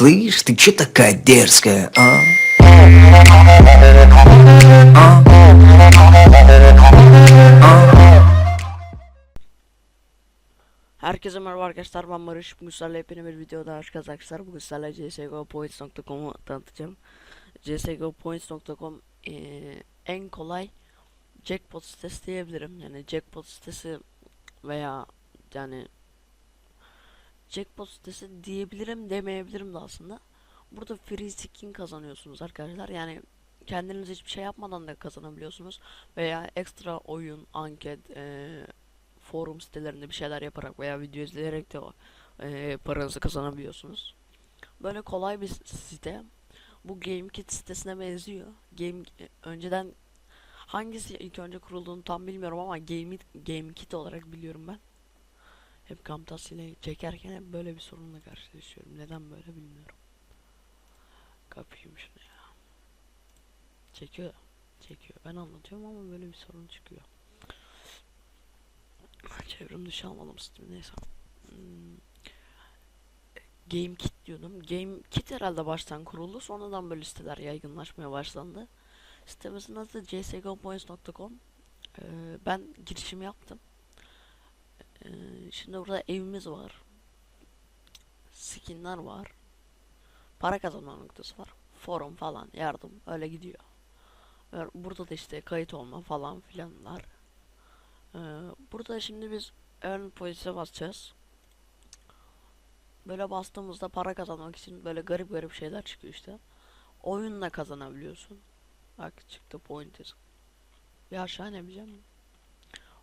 Слышь, ты чё такая дерзкая, а? Herkese merhaba arkadaşlar ben Barış bugün sizlerle yepyeni bir videoda hoş geldiniz arkadaşlar bugün sizlerle csgopoints.com'u tanıtacağım csgopoints.com eee, en kolay jackpot sitesi diyebilirim yani jackpot sitesi veya yani jackpot sitesi diyebilirim demeyebilirim de aslında burada free skin kazanıyorsunuz arkadaşlar yani kendiniz hiçbir şey yapmadan da kazanabiliyorsunuz veya ekstra oyun anket eee forum sitelerinde bir şeyler yaparak veya video izleyerek de e, paranızı kazanabiliyorsunuz. Böyle kolay bir site. Bu GameKit sitesine benziyor. Game e, önceden hangisi ilk önce kurulduğunu tam bilmiyorum ama Game GameKit olarak biliyorum ben. Hep Camtasia ile çekerken hep böyle bir sorunla karşılaşıyorum. Neden böyle bilmiyorum. Kapayım şunu ya. Çekiyor. Çekiyor. Ben anlatıyorum ama böyle bir sorun çıkıyor. Çevrim dışı almadım Steam neyse. Hmm. Game Kit diyordum. Game Kit herhalde baştan kuruldu. Sonradan böyle siteler yaygınlaşmaya başlandı. Sitemizin adı csgopoints.com. Ee, ben girişimi yaptım. Ee, şimdi burada evimiz var. Skinler var. Para kazanma noktası var. Forum falan yardım öyle gidiyor. Ve Burada da işte kayıt olma falan filanlar. Ee, burada şimdi biz earn points'e basacağız. Böyle bastığımızda para kazanmak için böyle garip garip şeyler çıkıyor işte. Oyunla kazanabiliyorsun. Bak çıktı pointers. Bir aşağı inebileceğim.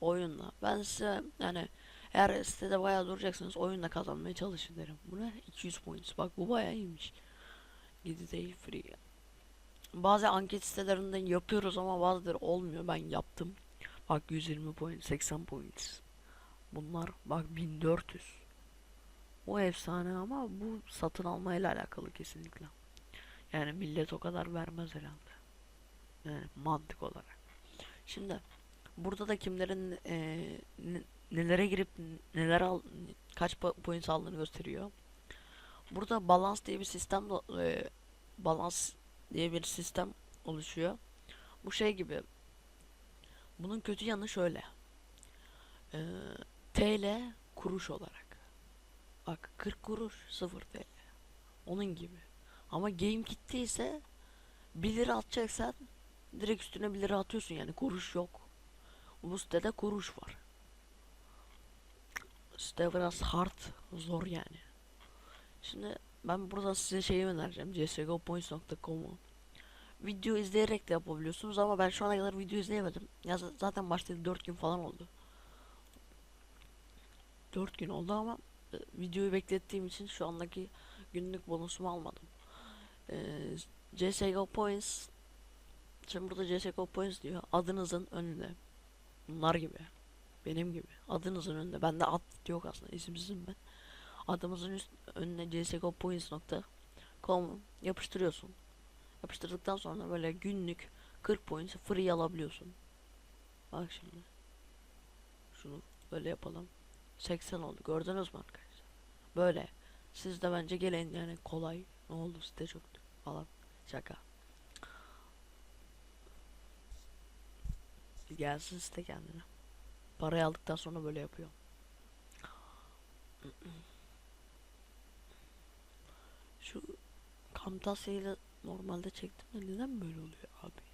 Oyunla. Ben size yani eğer sitede bayağı duracaksınız oyunla kazanmaya çalışın derim. Bu ne? 200 points. Bak bu bayağı iyiymiş. Gidi değil free. Bazı anket sitelerinden yapıyoruz ama bazıları olmuyor. Ben yaptım. Bak 120 point, 80 points. Bunlar bak 1400. O efsane ama bu satın almayla alakalı kesinlikle. Yani millet o kadar vermez herhalde. Yani mantık olarak. Şimdi burada da kimlerin ne- nelere girip neler al kaç po- point aldığını gösteriyor. Burada balans diye bir sistem eee, balans diye bir sistem oluşuyor. Bu şey gibi bunun kötü yanı şöyle. Ee, TL kuruş olarak. Bak 40 kuruş 0 TL. Onun gibi. Ama game kitle ise 1 lira atacaksan direkt üstüne 1 lira atıyorsun yani kuruş yok. Bu sitede kuruş var. Site biraz hard, zor yani. Şimdi ben burada size şeyi önereceğim. csgopoints.com'u video izleyerek de yapabiliyorsunuz ama ben şu ana kadar video izleyemedim. Ya zaten başladı 4 gün falan oldu. 4 gün oldu ama e, videoyu beklettiğim için şu andaki günlük bonusumu almadım. E, CSGO Points Şimdi burada CSGO Points diyor. Adınızın önünde. Bunlar gibi. Benim gibi. Adınızın önünde. Bende ad yok aslında. isimsizim ben. Adımızın üst önüne csgopoints.com yapıştırıyorsun. Yapıştırdıktan sonra böyle günlük 40 point free alabiliyorsun. Bak şimdi. Şunu böyle yapalım. 80 oldu. Gördünüz mü arkadaşlar? Böyle. Siz de bence gelin yani kolay. Ne oldu site çok falan. Şaka. Gelsin site kendine. Parayı aldıktan sonra böyle yapıyor. Şu Camtasia ile normalde çektim de neden böyle oluyor abi?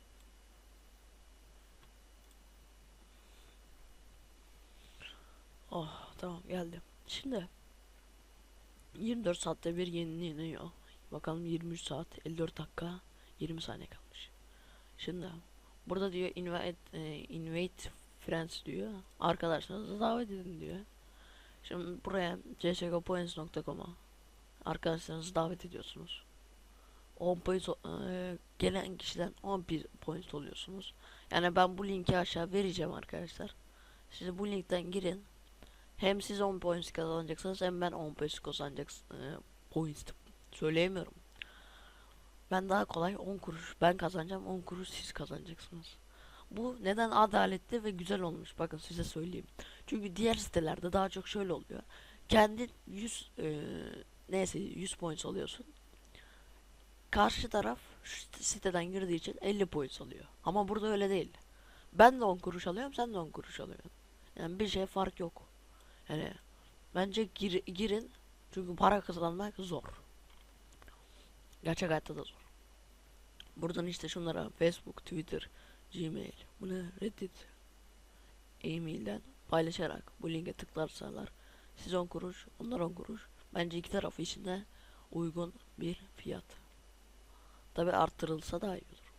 Oh tamam geldi. Şimdi 24 saatte bir yenileniyor. Bakalım 23 saat 54 dakika 20 saniye kalmış. Şimdi burada diyor invite e, invite friends diyor. Arkadaşlarınızı davet edin diyor. Şimdi buraya csgopoints.com'a arkadaşlarınızı davet ediyorsunuz. 10 point eee, gelen kişiden 11 point oluyorsunuz. Yani ben bu linki aşağı vereceğim arkadaşlar. Siz bu linkten girin. Hem siz 10 points kazanacaksınız hem ben 10 points kazanacaksın. eee, points söyleyemiyorum. Ben daha kolay 10 kuruş ben kazanacağım 10 kuruş siz kazanacaksınız. Bu neden adaletli ve güzel olmuş bakın size söyleyeyim. Çünkü diğer sitelerde daha çok şöyle oluyor. Kendin 100 eee, neyse 100 points alıyorsun. karşı taraf şu sit- siteden girdiği için 50 point alıyor. Ama burada öyle değil. Ben de 10 kuruş alıyorum, sen de 10 kuruş alıyorsun. Yani bir şey fark yok. Yani bence gir- girin çünkü para kazanmak zor. Gerçek hayatta da zor. Buradan işte şunlara Facebook, Twitter, Gmail, bu Reddit, e-mailden paylaşarak bu linke tıklarsalar siz 10 kuruş, onlar 10 kuruş. Bence iki tarafı için de uygun bir fiyat. Tabi arttırılsa daha iyi olur.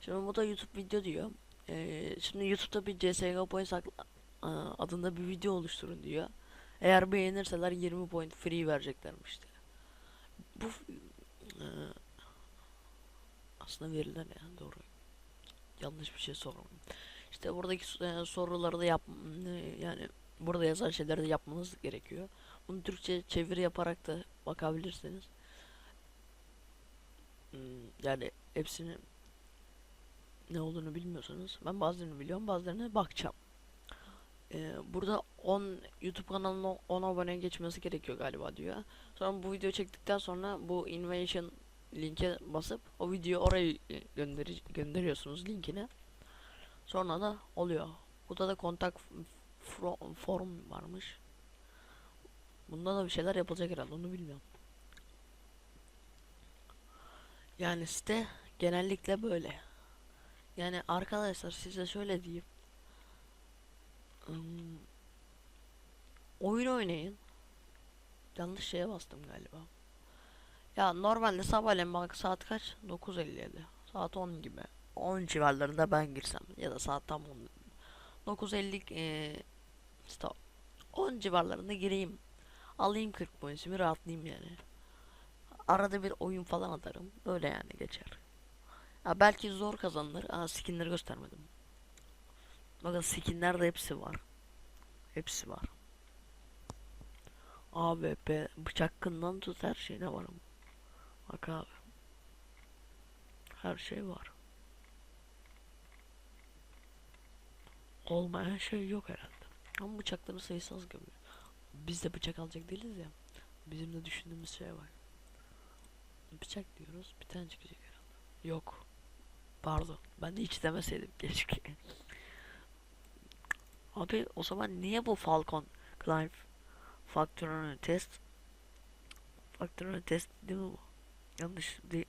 Şimdi bu da YouTube video diyor. Ee, şimdi YouTube'da bir CSGO Points adında bir video oluşturun diyor. Eğer beğenirseler 20 point free vereceklermiş işte. Bu eee, aslında verilen yani doğru. Yanlış bir şey sormadım. İşte buradaki eee, soruları da yap yani burada yazan şeyleri de yapmanız gerekiyor. Bunu Türkçe çeviri yaparak da bakabilirsiniz. Hmm, Yani hepsini ne olduğunu bilmiyorsanız ben bazılarını biliyorum bazılarına bakacağım. Ee, burada 10 YouTube kanalına 10 abone geçmesi gerekiyor galiba diyor. Sonra bu video çektikten sonra bu invasion linke basıp o videoyu oraya gönderi gönderiyorsunuz linkine. Sonra da oluyor. Burada da kontak form varmış. Bunda da bir şeyler yapılacak herhalde onu bilmiyorum. Yani site genellikle böyle. Yani arkadaşlar size şöyle diyeyim. Hmm, oyun oynayın. Yanlış şeye bastım galiba. Ya normalde sabahleyin bak saat kaç? 9.57. Saat 10 gibi. 10 civarlarında ben girsem ya da saat tam 10. 9.50 eee stop. 10 civarlarında gireyim. Alayım 40 pointimi rahatlayayım yani. Arada bir oyun falan atarım. Böyle yani geçer. Ya belki zor kazanılır. Aa skinleri göstermedim. Bakın skinlerde hepsi var. Hepsi var. AWP bıçak kından tut her şeyine varım. Bak abi. Her şey var. Olmayan şey yok herhalde. Ama bıçakların sayısı az gibi. Biz de bıçak alacak değiliz ya. Bizim de düşündüğümüz şey var. Bıçak diyoruz. Bir tane çıkacak herhalde. Yok. Pardon. Ben de hiç demeseydim keşke. Abi o zaman niye bu Falcon Clive Faktörünü test Faktörünü test değil mi bu? Yanlış değil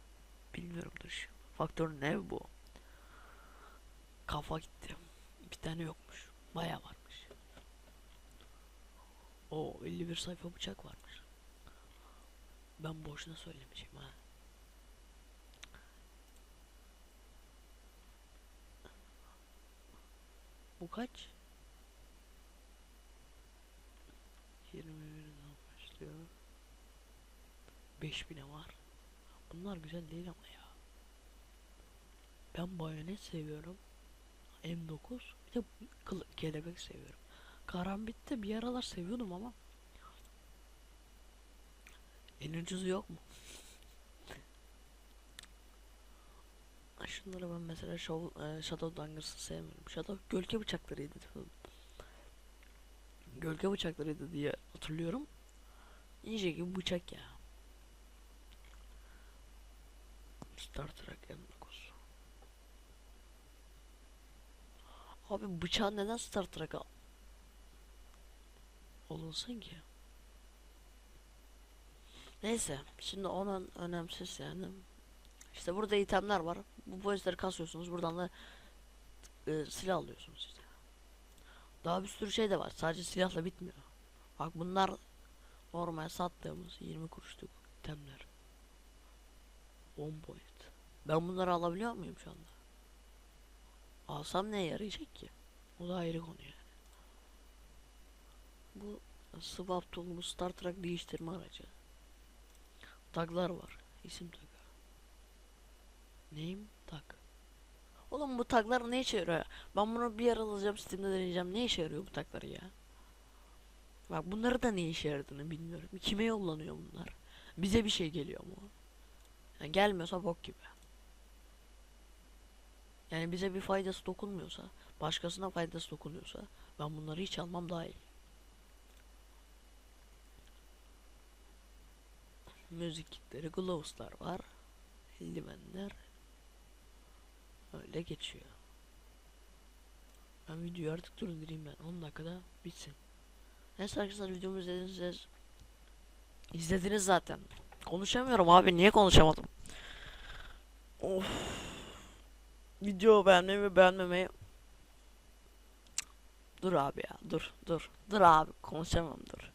bilmiyorum dur. Faktör ne bu? Kafa gitti. Bir tane yokmuş. Baya varmış. O 51 sayfa bıçak varmış. Ben boşuna söylemişim ha. Bu kaç? 21'den başlıyor. 5000'e var. Bunlar güzel değil ama ya. Ben bayonet seviyorum. M9 bir de kelebek seviyorum. Karambit'te bir aralar seviyordum ama en ucuzu yok mu? Şunları ben mesela Show, e, Shadow Dangers'ı sevmiyorum. Shadow gölge bıçaklarıydı. Gölge bıçaklarıydı diye hatırlıyorum. İyice gibi bıçak ya. Star Trek M9. Abi bıçağı neden Star Trek'a olunsun ki? Neyse şimdi onun önemsiz yani. İşte burada itemler var. Bu polisleri kasıyorsunuz. Buradan da e, silah alıyorsunuz işte. Daha bir sürü şey de var. Sadece silahla bitmiyor. Bak bunlar normal sattığımız 20 kuruşluk itemler. 10 point. Ben bunları alabiliyor muyum şu anda? Alsam neye yarayacak ki? O da ayrı konu yani. Bu swap tool bu Star Trek değiştirme aracı. Taglar var. İsim tagı. Name tag. Oğlum bu taglar ne işe yarıyor? Ben bunu bir yer alacağım Steam'de deneyeceğim. Ne işe yarıyor bu tagları ya? Bak bunları da ne işe yaradığını bilmiyorum. Kime yollanıyor bunlar? Bize bir şey geliyor mu? Yani gelmiyorsa bok gibi. Yani bize bir faydası dokunmuyorsa, başkasına faydası dokunuyorsa ben bunları hiç almam daha iyi. Müzik kitleri, gloves'lar var. Eldivenler. Öyle geçiyor. Ben videoyu artık durdurayım ben. 10 dakikada bitsin. Neyse arkadaşlar videomu izlediniz. İzlediniz zaten. Konuşamıyorum abi. Niye konuşamadım? Of. Video beğenmeyi ve beğenmemeyi Dur abi ya dur dur. Dur abi konuşamam dur.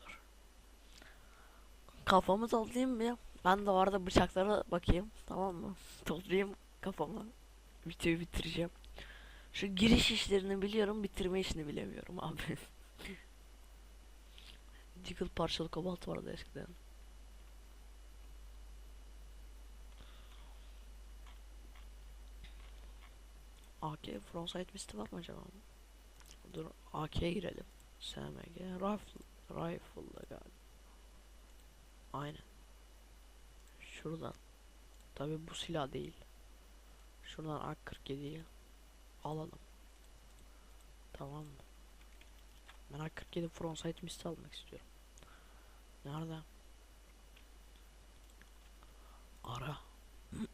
Dur. Kafamı toplayayım bir ben de arada bıçaklara bakayım tamam mı? Toplayayım kafamı. Videoyu bitireceğim. Şu giriş işlerini biliyorum bitirme işini bilemiyorum abi. Nickel parçalı kobalt vardı eskiden AK frontside misti var mı acaba? Dur AK'ye girelim. SMG rifle rifle'la galiba. Aynen. Şuradan. Tabi bu silah değil. Şuradan AK-47'yi alalım. Tamam mı? Ben AK-47 frontside misti almak istiyorum. Nerede? Ara.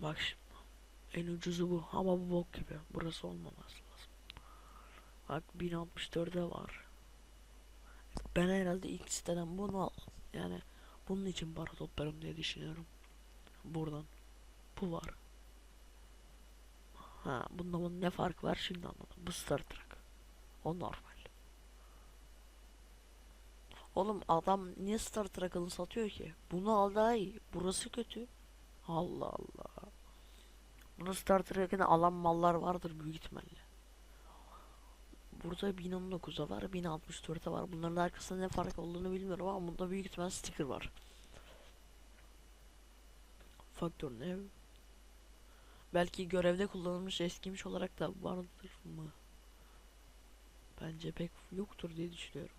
Bak şimdi. En ucuzu bu ama bu bok gibi. Burası olmaması lazım. Bak 1064'e var. Ben herhalde ilk siteden bunu al. Yani bunun için para toplarım diye düşünüyorum. Buradan. Bu var. Ha bunda bunun ne fark var şimdi anladım. Bu Star Trek. O normal. Oğlum adam niye Star Trek'ını satıyor ki? Bunu al daha iyi. Burası kötü. Allah Allah. Bunu Star Trek'in alan mallar vardır büyük ihtimalle. Burada 1019'a var, 1064'e var. Bunların arkasında ne fark olduğunu bilmiyorum ama bunda büyük ihtimal sticker var. Faktör ne? Belki görevde kullanılmış eskimiş olarak da vardır mı? Bence pek yoktur diye düşünüyorum.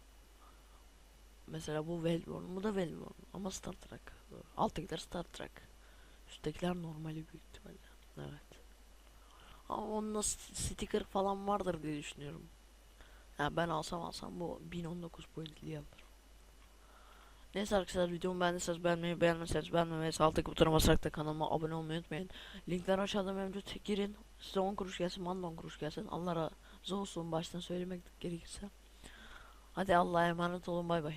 Mesela bu Velvorn, bu da Velvorn ama Star Trek. Alttakiler Star Trek. Üsttekiler normali büyük ihtimalle. Evet. Ama st- sticker falan vardır diye düşünüyorum. Ya ben alsam alsam bu 1019 pointli alırım. Neyse arkadaşlar videomu beğendiyseniz beğenmeyi beğenmezseniz beğenmemeyi sağ alttaki butona basarak da kanalıma abone olmayı unutmayın. Linkler aşağıda mevcut girin. Size 10 kuruş gelsin bana da 10 kuruş gelsin. Allah razı olsun baştan söylemek gerekirse. Hadi Allah'a emanet olun bay bay.